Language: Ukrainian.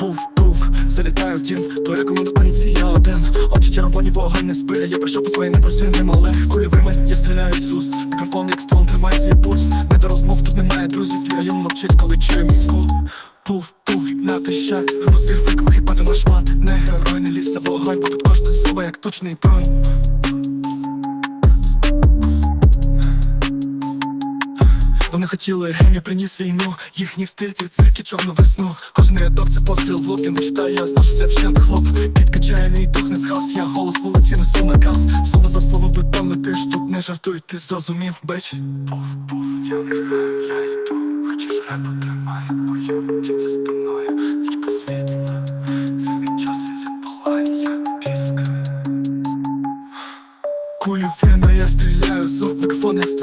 пуф-пуф Залітаю в дім, твоя команда паніці, я один. Очі червоні, вогонь не спиля, я прийшов по своїй непросини мале Кулівими, я стріляю в сус Мікрофон, як ствол, тримає свій пульс. Не до розмов, тут немає друзів, я йому мовчить, коли чує мій звук. Пуф-пуф, на тища, Грози фейк, вихипати на шмат Не герой, не ліс, а вогонь, бо тут кожне слово, як точний бронь. Вони хотіли, я приніс війну. Їхні стильці в циркі чорну весну. Кожен рядок це постріл в лоб Я не читаю, я зношуся вщент хлоп. Підкачає мій дух не згас Я голос вулиці несу наказ Слово за слово бетон летиш Тут не жартуй, ти зрозумів, бич Пуф, пуф, я не граю, я йду. Хочеш репу, тримай бою Тінь за спиною, ніч без світла Це мій час і він палає, як піск Кулю френа, я стріляю, звук мікрофон, я свій